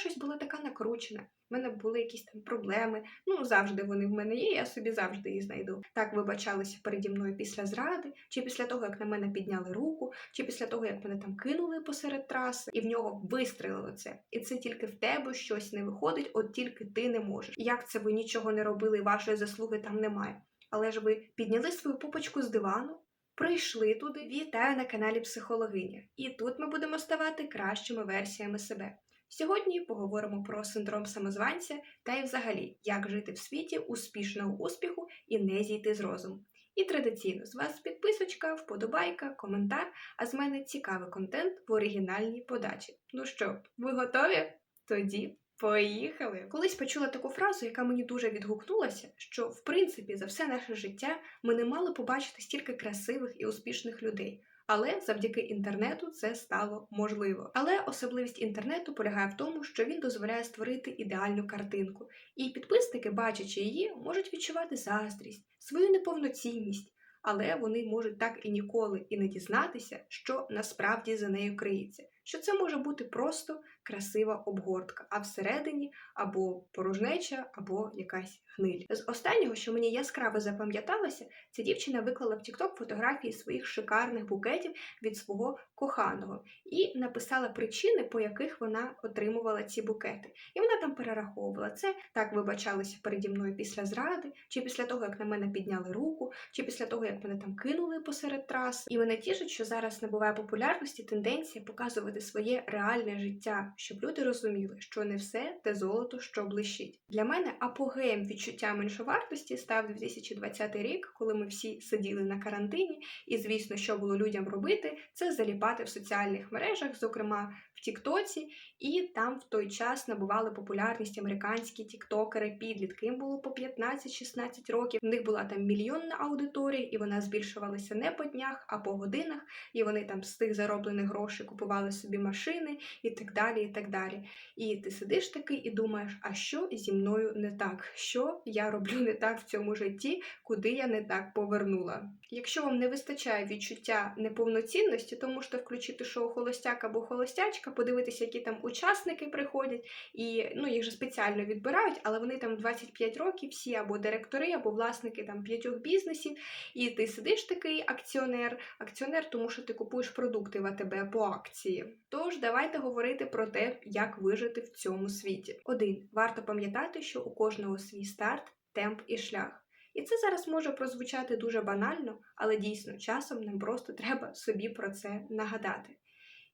щось була така накручена. В мене були якісь там проблеми. Ну, завжди вони в мене є, я собі завжди їх знайду. Так вибачалися переді мною після зради, чи після того, як на мене підняли руку, чи після того, як мене там кинули посеред траси, і в нього вистрелило це. І це тільки в тебе щось не виходить, от тільки ти не можеш. Як це ви нічого не робили, вашої заслуги там немає? Але ж ви підняли свою попочку з дивану, прийшли туди. Вітаю на каналі Психологиня. І тут ми будемо ставати кращими версіями себе. Сьогодні поговоримо про синдром самозванця та й взагалі, як жити в світі успішного успіху і не зійти з розуму. І традиційно з вас підписочка, вподобайка, коментар, а з мене цікавий контент в оригінальній подачі. Ну що, ви готові? Тоді поїхали! Колись почула таку фразу, яка мені дуже відгукнулася, що в принципі за все наше життя ми не мали побачити стільки красивих і успішних людей. Але завдяки інтернету це стало можливо. Але особливість інтернету полягає в тому, що він дозволяє створити ідеальну картинку, і підписники, бачачи її, можуть відчувати заздрість, свою неповноцінність, але вони можуть так і ніколи і не дізнатися, що насправді за нею криється. Що це може бути просто красива обгортка, а всередині або порожнеча, або якась гниль. З останнього, що мені яскраво запам'яталося, ця дівчина виклала в TikTok фотографії своїх шикарних букетів від свого коханого і написала причини, по яких вона отримувала ці букети. І вона там перераховувала це, так вибачалися переді мною після зради, чи після того, як на мене підняли руку, чи після того, як мене там кинули посеред траси. І мене тішить, що зараз набуває популярності тенденція показувати своє реальне життя, щоб люди розуміли, що не все те золото, що блищить. Для мене апогеєм відчуття меншовартості став 2020 рік, коли ми всі сиділи на карантині, і звісно, що було людям робити, це заліпати в соціальних мережах, зокрема Тіктоці, і там в той час набували популярність американські тіктокери, підлітки. Їм було по 15-16 років. В них була там мільйонна аудиторія, і вона збільшувалася не по днях, а по годинах. І вони там з тих зароблених грошей купували собі машини і так далі. І так далі. І ти сидиш такий і думаєш, а що зі мною не так? Що я роблю не так в цьому житті, куди я не так повернула? Якщо вам не вистачає відчуття неповноцінності, то можете включити шоу Холостяк або Холостячка, подивитися, які там учасники приходять, і ну їх же спеціально відбирають, але вони там 25 років, всі або директори, або власники там п'ятьох бізнесів. І ти сидиш такий акціонер, акціонер, тому що ти купуєш продукти в АТБ по акції. Тож давайте говорити про те, як вижити в цьому світі. Один варто пам'ятати, що у кожного свій старт, темп і шлях. І це зараз може прозвучати дуже банально, але дійсно часом нам просто треба собі про це нагадати.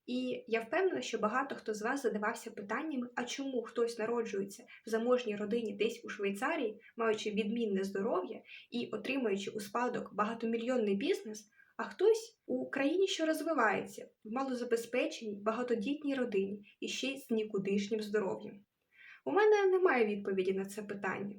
І я впевнена, що багато хто з вас задавався питаннями, а чому хтось народжується в заможній родині десь у Швейцарії, маючи відмінне здоров'я і отримуючи у спадок багатомільйонний бізнес, а хтось у країні, що розвивається, в малозабезпеченій, багатодітній родині і ще з нікудишнім здоров'ям. У мене немає відповіді на це питання.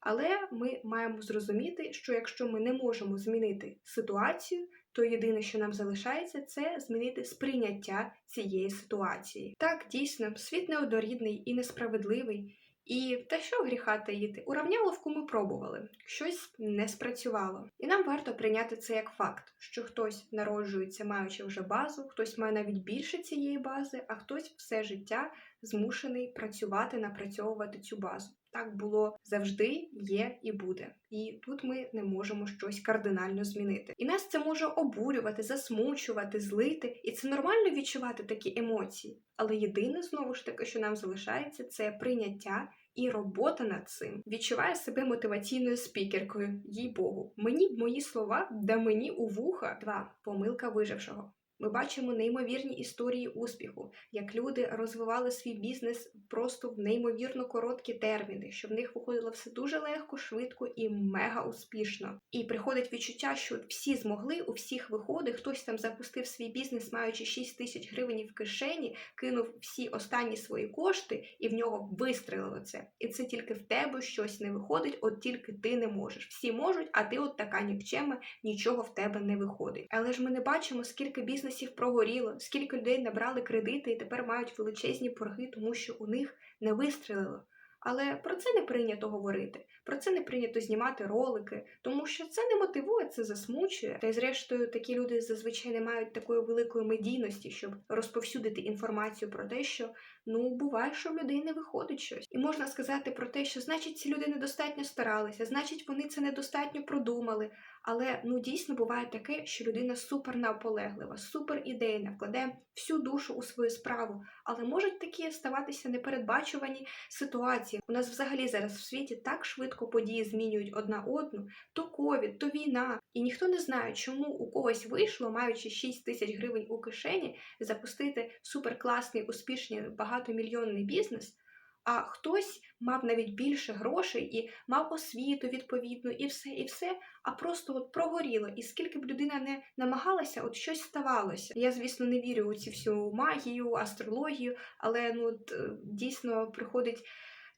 Але ми маємо зрозуміти, що якщо ми не можемо змінити ситуацію, то єдине, що нам залишається, це змінити сприйняття цієї ситуації. Так, дійсно, світ неоднорідний і несправедливий. І та що гріха таїти, уравняловку ми пробували, щось не спрацювало. І нам варто прийняти це як факт, що хтось народжується, маючи вже базу, хтось має навіть більше цієї бази, а хтось все життя змушений працювати, напрацьовувати цю базу. Так було завжди, є і буде. І тут ми не можемо щось кардинально змінити. І нас це може обурювати, засмучувати, злити, і це нормально відчувати такі емоції. Але єдине знову ж таки, що нам залишається, це прийняття. І робота над цим відчуває себе мотиваційною спікеркою, їй Богу. Мені мої слова, да мені у вуха. Два помилка вижившого. Ми бачимо неймовірні історії успіху, як люди розвивали свій бізнес просто в неймовірно короткі терміни, що в них виходило все дуже легко, швидко і мега успішно. І приходить відчуття, що всі змогли, у всіх виходить, хтось там запустив свій бізнес, маючи 6 тисяч гривень в кишені, кинув всі останні свої кошти, і в нього вистрелило це. І це тільки в тебе щось не виходить, от тільки ти не можеш. Всі можуть, а ти от така нікчема, нічого в тебе не виходить. Але ж ми не бачимо, скільки бізнесів прогоріло, скільки людей набрали кредити і тепер мають величезні борги, тому що у них не вистрілило. Але про це не прийнято говорити, про це не прийнято знімати ролики, тому що це не мотивує, це засмучує. Та й зрештою такі люди зазвичай не мають такої великої медійності, щоб розповсюдити інформацію про те, що ну буває, що в людей не виходить щось. І можна сказати про те, що значить ці люди недостатньо старалися, значить вони це недостатньо продумали. Але ну дійсно буває таке, що людина супер наполеглива, супер ідейна, вкладає всю душу у свою справу. Але можуть такі ставатися непередбачувані ситуації. У нас взагалі зараз в світі так швидко події змінюють одна одну: то ковід, то війна. І ніхто не знає, чому у когось вийшло, маючи 6 тисяч гривень у кишені, запустити суперкласний, успішний багатомільйонний бізнес. А хтось мав навіть більше грошей і мав освіту відповідну, і все, і все, а просто от прогоріло. І скільки б людина не намагалася, от щось ставалося. Я, звісно, не вірю у цю всю магію, астрологію, але ну от, е, дійсно приходить.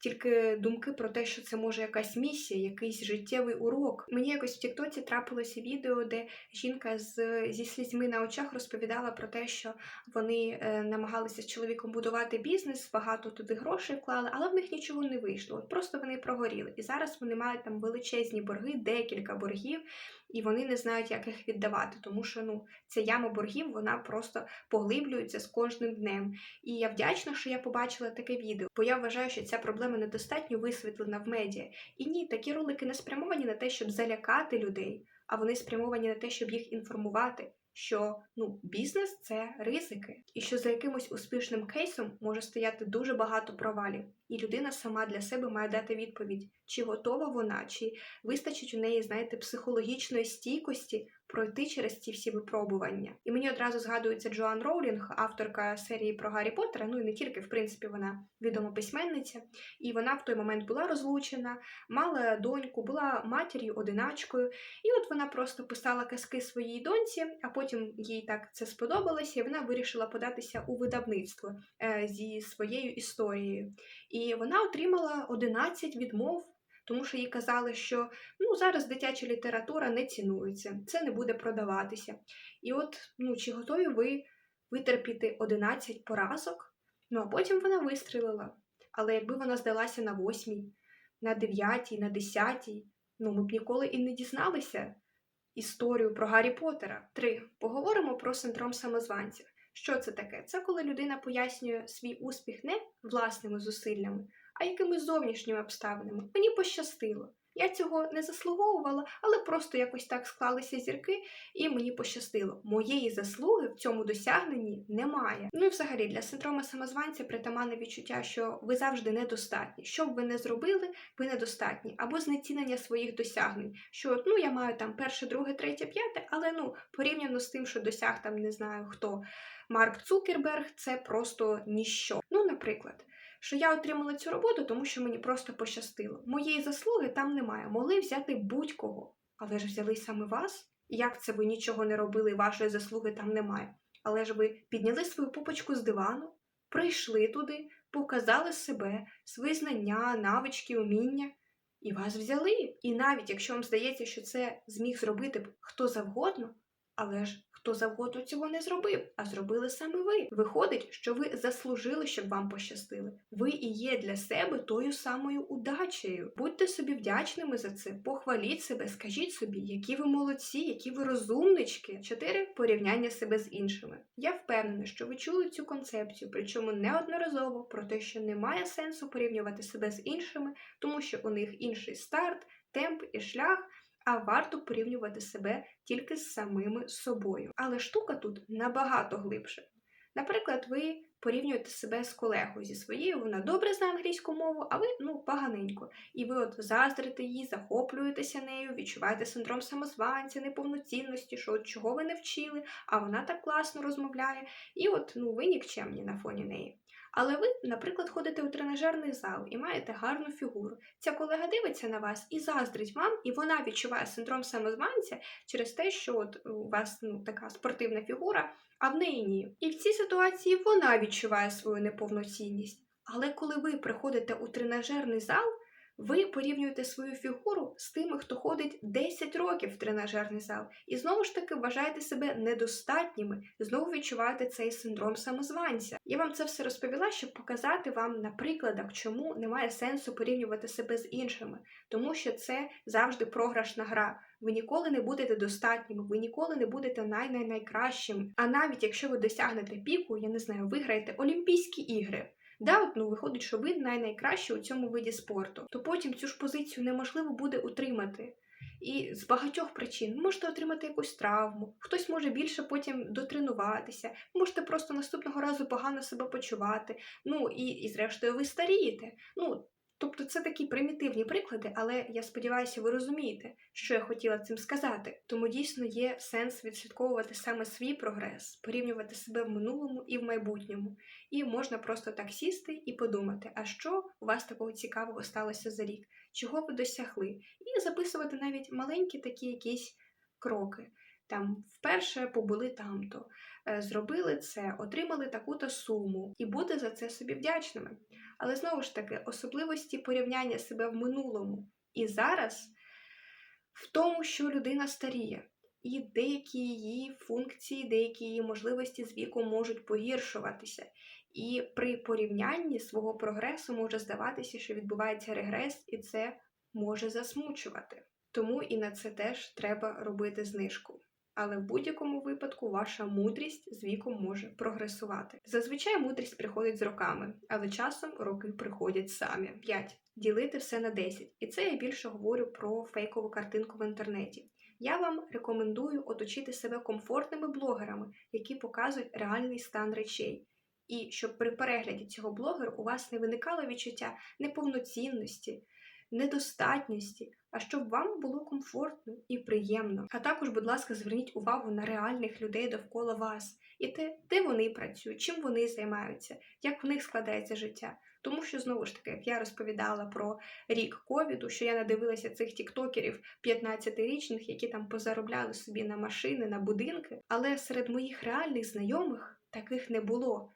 Тільки думки про те, що це може якась місія, якийсь життєвий урок. Мені якось в Тіктоці трапилося відео, де жінка з зі слізьми на очах розповідала про те, що вони е, намагалися з чоловіком будувати бізнес, багато туди грошей вклали, але в них нічого не вийшло. От просто вони прогоріли. І зараз вони мають там величезні борги, декілька боргів, і вони не знають, як їх віддавати, тому що ну ця яма боргів вона просто поглиблюється з кожним днем. І я вдячна, що я побачила таке відео, бо я вважаю, що ця проблема недостатньо висвітлена в медіа. І ні, такі ролики не спрямовані на те, щоб залякати людей, а вони спрямовані на те, щоб їх інформувати. Що ну бізнес це ризики, і що за якимось успішним кейсом може стояти дуже багато провалів, і людина сама для себе має дати відповідь, чи готова вона, чи вистачить у неї, знаєте, психологічної стійкості пройти через ці всі випробування. І мені одразу згадується Джоан Роулінг, авторка серії про Гаррі Поттера, ну і не тільки, в принципі, вона відома письменниця. І вона в той момент була розлучена, мала доньку, була матір'ю одиначкою. І от вона просто писала казки своїй доньці, а потім їй так це сподобалося, і вона вирішила податися у видавництво е, зі своєю історією. І вона отримала 11 відмов тому що їй казали, що ну зараз дитяча література не цінується, це не буде продаватися. І от ну чи готові ви витерпіти 11 поразок? Ну а потім вона вистрілила. Але якби вона здалася на восьмій, на дев'ятій, на десятій, ну ми б ніколи і не дізналися історію про Гаррі Поттера. Три. Поговоримо про синдром самозванця. Що це таке? Це коли людина пояснює свій успіх не власними зусиллями, а якимись зовнішніми обставинами. Мені пощастило. Я цього не заслуговувала, але просто якось так склалися зірки, і мені пощастило. Моєї заслуги в цьому досягненні немає. Ну і взагалі для синдрому самозванця притаманне відчуття, що ви завжди недостатні. Що б ви не зробили, ви недостатні, або знецінення своїх досягнень. Що ну я маю там перше, друге, третє, п'яте, але ну порівняно з тим, що досяг там не знаю хто Марк Цукерберг, це просто ніщо. Ну, наприклад що я отримала цю роботу, тому що мені просто пощастило. Моєї заслуги там немає. Могли взяти будь-кого, але ж взяли саме вас. Як це ви нічого не робили, вашої заслуги там немає? Але ж ви підняли свою пупочку з дивану, прийшли туди, показали себе, свої знання, навички, уміння, і вас взяли. І навіть якщо вам здається, що це зміг зробити хто завгодно, але ж хто завгодно цього не зробив, а зробили саме ви. Виходить, що ви заслужили, щоб вам пощастили. Ви і є для себе тою самою удачею. Будьте собі вдячними за це, похваліть себе, скажіть собі, які ви молодці, які ви розумнички. Чотири порівняння себе з іншими. Я впевнена, що ви чули цю концепцію, причому неодноразово про те, що немає сенсу порівнювати себе з іншими, тому що у них інший старт, темп і шлях а варто порівнювати себе тільки з самими собою. Але штука тут набагато глибше. Наприклад, ви порівнюєте себе з колегою зі своєю, вона добре знає англійську мову, а ви ну поганенько. І ви от заздрите її, захоплюєтеся нею, відчуваєте синдром самозванця, неповноцінності, що от чого ви не вчили, а вона так класно розмовляє. І от ну ви нікчемні на фоні неї. Але ви, наприклад, ходите у тренажерний зал і маєте гарну фігуру. Ця колега дивиться на вас і заздрить вам, і вона відчуває синдром самозванця через те, що от у вас ну, така спортивна фігура, а в неї ні. І в цій ситуації вона відчуває свою неповноцінність. Але коли ви приходите у тренажерний зал, ви порівнюєте свою фігуру з тими, хто ходить 10 років в тренажерний зал, і знову ж таки вважаєте себе недостатніми, знову відчуваєте цей синдром самозванця. Я вам це все розповіла, щоб показати вам на прикладах, чому немає сенсу порівнювати себе з іншими, тому що це завжди програшна гра. Ви ніколи не будете достатніми, ви ніколи не будете най-най-найкращим. А навіть якщо ви досягнете піку, я не знаю, виграєте Олімпійські ігри Да, от, ну виходить, що ви най найкраще у цьому виді спорту, то потім цю ж позицію неможливо буде утримати. І з багатьох причин можете отримати якусь травму, хтось може більше потім дотренуватися, можете просто наступного разу погано себе почувати. Ну і, і зрештою, ви старієте. Ну, Тобто це такі примітивні приклади, але я сподіваюся, ви розумієте, що я хотіла цим сказати. Тому дійсно є сенс відслідковувати саме свій прогрес, порівнювати себе в минулому і в майбутньому. І можна просто так сісти і подумати, а що у вас такого цікавого сталося за рік, чого ви досягли, і записувати навіть маленькі такі якісь кроки. Там вперше побули там-то, е, зробили це, отримали таку-то суму, і бути за це собі вдячними. Але знову ж таки, особливості порівняння себе в минулому і зараз в тому, що людина старіє, і деякі її функції, деякі її можливості з віком можуть погіршуватися. І при порівнянні свого прогресу може здаватися, що відбувається регрес, і це може засмучувати. Тому і на це теж треба робити знижку але в будь-якому випадку ваша мудрість з віком може прогресувати. Зазвичай мудрість приходить з роками, але часом роки приходять самі. 5. Ділити все на 10. І це я більше говорю про фейкову картинку в інтернеті. Я вам рекомендую оточити себе комфортними блогерами, які показують реальний стан речей. І щоб при перегляді цього блогера у вас не виникало відчуття неповноцінності, недостатності, а щоб вам було комфортно і приємно. А також, будь ласка, зверніть увагу на реальних людей довкола вас і те, де вони працюють, чим вони займаються, як в них складається життя. Тому що, знову ж таки, як я розповідала про рік ковіду, що я надивилася цих тіктокерів 15-річних, які там позаробляли собі на машини, на будинки, але серед моїх реальних знайомих таких не було.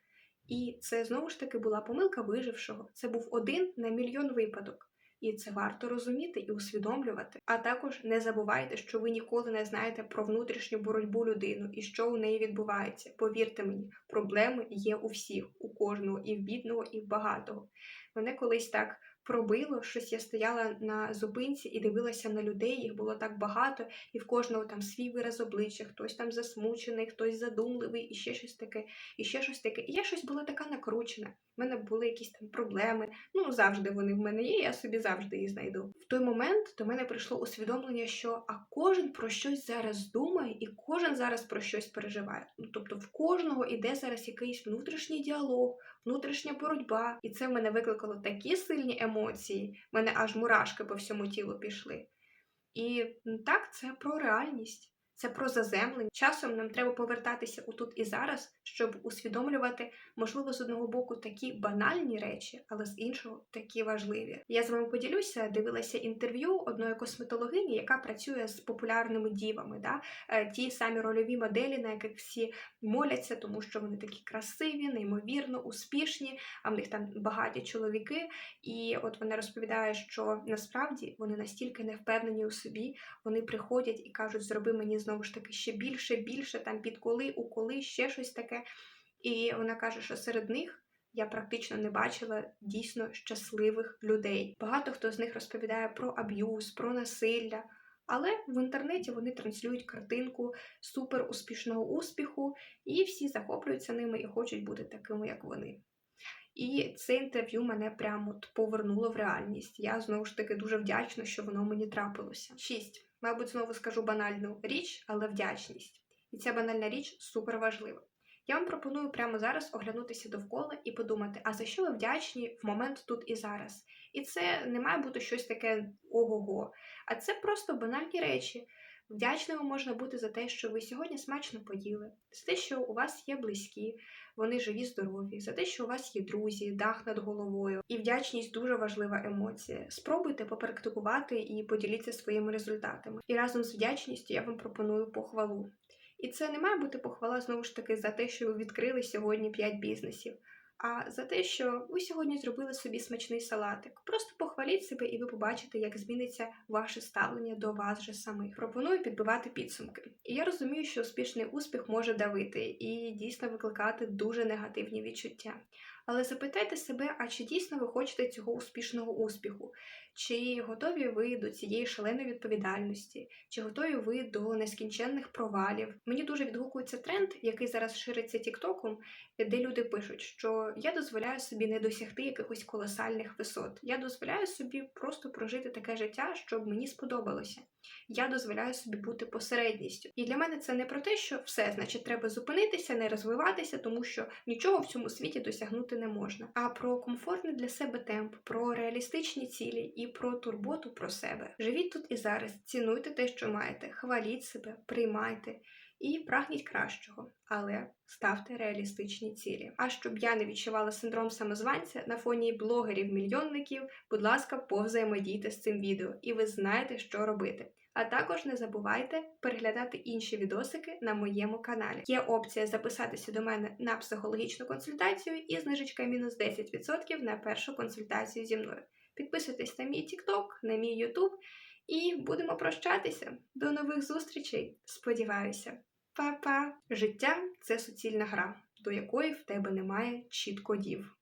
І це знову ж таки була помилка вижившого. Це був один на мільйон випадок. І це варто розуміти і усвідомлювати. А також не забувайте, що ви ніколи не знаєте про внутрішню боротьбу людину і що у неї відбувається. Повірте мені, проблеми є у всіх, у кожного, і в бідного, і в багатого. Мене колись так пробило щось. Я стояла на зупинці і дивилася на людей. Їх було так багато, і в кожного там свій вираз обличчя, хтось там засмучений, хтось задумливий, і ще щось таке, і ще щось таке. І я щось була така накручена. У мене були якісь там проблеми. Ну завжди вони в мене є. Я собі завжди їх знайду. В той момент до мене прийшло усвідомлення, що а кожен про щось зараз думає, і кожен зараз про щось переживає. Ну тобто в кожного іде зараз якийсь внутрішній діалог внутрішня боротьба, і це в мене викликало такі сильні емоції, в мене аж мурашки по всьому тілу пішли. І так, це про реальність це про заземлення. Часом нам треба повертатися у тут і зараз, щоб усвідомлювати, можливо, з одного боку такі банальні речі, але з іншого такі важливі. Я з вами поділюся, дивилася інтерв'ю одної косметологині, яка працює з популярними дівами. Да? Е, ті самі рольові моделі, на яких всі моляться, тому що вони такі красиві, неймовірно, успішні, а в них там багаті чоловіки. І от вона розповідає, що насправді вони настільки не впевнені у собі, вони приходять і кажуть, зроби мені знову ж таки ще більше, більше, там підколи, уколи, ще щось таке. І вона каже, що серед них я практично не бачила дійсно щасливих людей. Багато хто з них розповідає про аб'юз, про насилля. Але в інтернеті вони транслюють картинку супер успішного успіху, і всі захоплюються ними і хочуть бути такими, як вони. І це інтерв'ю мене прямо повернуло в реальність. Я знову ж таки дуже вдячна, що воно мені трапилося. Шість. Мабуть, знову скажу банальну річ, але вдячність. І ця банальна річ супер важлива. Я вам пропоную прямо зараз оглянутися довкола і подумати, а за що ви вдячні в момент тут і зараз. І це не має бути щось таке ого-го, а це просто банальні речі. Вдячними можна бути за те, що ви сьогодні смачно поїли, за те, що у вас є близькі, вони живі, здорові, за те, що у вас є друзі, дах над головою. І вдячність дуже важлива емоція. Спробуйте попрактикувати і поділіться своїми результатами. І разом з вдячністю я вам пропоную похвалу. І це не має бути похвала знову ж таки за те, що ви відкрили сьогодні 5 бізнесів а за те, що ви сьогодні зробили собі смачний салатик. Просто похваліть себе, і ви побачите, як зміниться ваше ставлення до вас же самих. Пропоную підбивати підсумки. І я розумію, що успішний успіх може давити і дійсно викликати дуже негативні відчуття. Але запитайте себе, а чи дійсно ви хочете цього успішного успіху? Чи готові ви до цієї шаленої відповідальності? Чи готові ви до нескінченних провалів? Мені дуже відгукується тренд, який зараз шириться Тіктоком, де люди пишуть, що я дозволяю собі не досягти якихось колосальних висот. Я дозволяю собі просто прожити таке життя, щоб мені сподобалося. Я дозволяю собі бути посередністю. І для мене це не про те, що все, значить, треба зупинитися, не розвиватися, тому що нічого в цьому світі досягнути не можна. А про комфортний для себе темп, про реалістичні цілі і про турботу про себе. Живіть тут і зараз, цінуйте те, що маєте, хваліть себе, приймайте. І прагніть кращого, але ставте реалістичні цілі. А щоб я не відчувала синдром самозванця на фоні блогерів-мільйонників, будь ласка, повзаємодійте з цим відео, і ви знаєте, що робити. А також не забувайте переглядати інші відосики на моєму каналі. Є опція записатися до мене на психологічну консультацію і знижечка мінус 10% на першу консультацію зі мною. Підписуйтесь на мій TikTok, на мій YouTube і будемо прощатися. До нових зустрічей! Сподіваюся. Па-па! Життя це суцільна гра, до якої в тебе немає чіткодів.